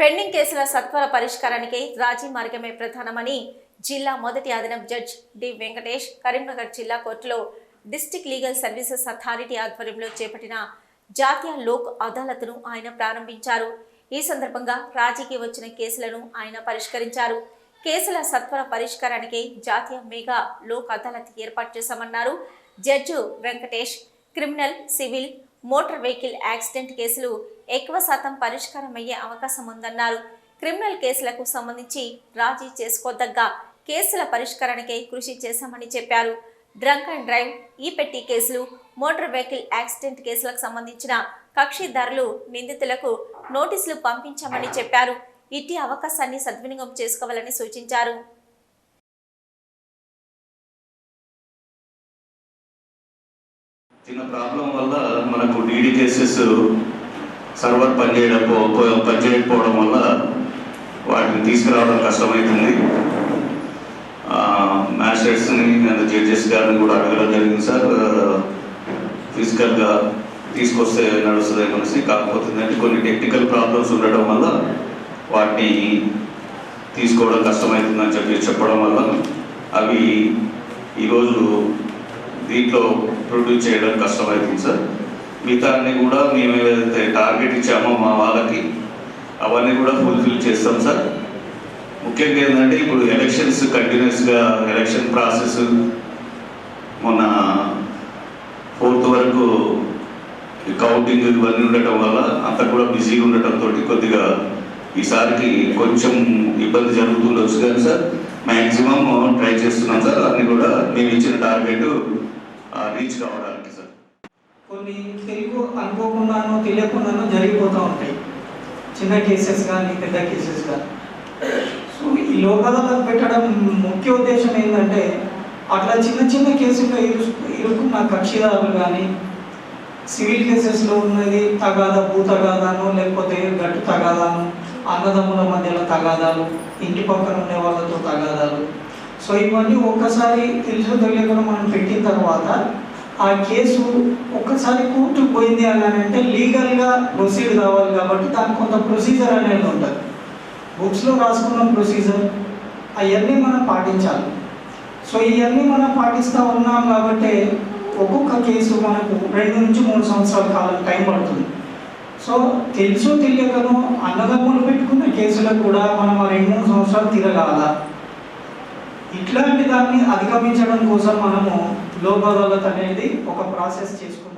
Pending కేసుల సత్వర పరిష్కారానికి రాజీ మార్గమే ప్రధానమని జిల్లా మొదటి అదనపు జడ్జ్ డి వెంకటేష్ కరీంనగర్ జిల్లా కోర్టులో డిస్టిక్ లీగల్ సర్వీసెస్ అథారిటీ ఆధ్వర్యంలో చేపట్టిన జాతీయ లోక్ అదాలత్ను ఆయన ప్రారంభించారు. ఈ సందర్భంగా రాజీకి వచ్చిన కేసులను ఆయన పరిష్కరించారు. కేసుల సత్వర పరిష్కారానికి జాతీయ మెగా లోక్ అదాలత్ ఏర్పాటు చేశామన్నారు judge Venkatesh. Criminal civil motor vehicle accident కేసులు ఎక్కువ శాతం పరిష్కారం అయ్యే అవకాశం ఉందన్నారు. క్రిమినల్ కేసులకు సంబంధించి రాజీ చేసుకోదగ్గ కేసుల పరిష్కారానికై కృషి చేశామని చెప్పారు. డ్రంక్ అండ్ డ్రైవ్ ఈ పెట్టి కేసులు మోటార్ వెహికల్ యాక్సిడెంట్ కేసులకు సంబంధించిన కక్షిదారులు నిందితులకు నోటీసులు పంపించామని చెప్పారు. ఇట్టి అవకాశాన్ని సద్వినియోగం చేసుకోవాలని సూచించారు. చిన్న ప్రాబ్లం వల్ల మనకు డీడీ కేసెస్ సర్వర్ పనిచేయడం పనిచేయకపోవడం వల్ల వాటిని తీసుకురావడం కష్టమవుతుంది మ్యాజిస్ట్రేట్స్ని జడ్జెస్ గారిని కూడా అడగడం జరిగింది సార్. ఫిజికల్గా తీసుకొస్తే నడుస్తుంది అనేసి కాకపోతే కొన్ని టెక్నికల్ ప్రాబ్లమ్స్ ఉండడం వల్ల వాటిని తీసుకోవడం కష్టమవుతుందని చెప్పి చెప్పడం వల్ల అవి ఈరోజు దీంట్లో ప్రొడ్యూస్ చేయడం కష్టమవుతుంది సార్ మిగతా అన్ని కూడా మేము ఏదైతే టార్గెట్ ఇచ్చామో మా వాళ్ళకి అవన్నీ కూడా ఫుల్ఫిల్ చేస్తాం సార్ ముఖ్యంగా ఏంటంటే ఇప్పుడు ఎలక్షన్స్ కంటిన్యూస్గా ఎలక్షన్ ప్రాసెస్ మొన్న ఫోర్త్ వరకు కౌంటింగ్ ఇవన్నీ ఉండటం వల్ల అంతా కూడా బిజీగా ఉండటంతో కొద్దిగా ఈసారికి కొంచెం ఇబ్బంది జరుగుతుండొచ్చు కానీ సార్ మ్యాక్సిమం ట్రై చేస్తున్నాం సార్ అన్ని కూడా మేము ఇచ్చిన టార్గెట్ రీచ్ కావడానికి సార్. కొన్ని తెలుగు అనుకోకుండానో తెలియకుండానో జరిగిపోతూ ఉంటాయి. చిన్న కేసెస్ కానీ పెద్ద కేసెస్ కానీ. సో ఈ లోకాదాలకు పెట్టడం ముఖ్య ఉద్దేశం ఏంటంటే అట్లా చిన్న చిన్న కేసుల్లో ఇరు ఇరుక్కున్న కక్షిదారులు కానీ సివిల్ కేసెస్లో ఉన్నది తగాదా భూ తగాదాను లేకపోతే గట్టు తగాదాను అన్నదమ్ముల మధ్యలో తగాదాలు ఇంటి పక్కన ఉండే వాళ్ళతో తగాదాలు సో ఇవన్నీ ఒక్కసారి తెలుసు తెలియకుండా మనం పెట్టిన తర్వాత ఆ కేసు ఒక్కసారి కోర్టు పోయింది అని అంటే లీగల్గా ప్రొసీడ్ కావాలి కాబట్టి దానికి కొంత ప్రొసీజర్ అనేది ఉంటుంది. బుక్స్లో రాసుకున్న ప్రొసీజర్ అవన్నీ మనం పాటించాలి. సో ఇవన్నీ మనం పాటిస్తూ ఉన్నాం కాబట్టి ఒక్కొక్క కేసు మనకు రెండు నుంచి మూడు సంవత్సరాల కాలం టైం పడుతుంది. సో తెలుసు తెలియకను అన్నదమ్ములు పెట్టుకున్న కేసులకు కూడా మనం రెండు మూడు సంవత్సరాలు తిరగాల? ఇట్లాంటి దాన్ని అధిగమించడం కోసం మనము లోక్ అనేది ఒక ప్రాసెస్ చేసుకుంటాం.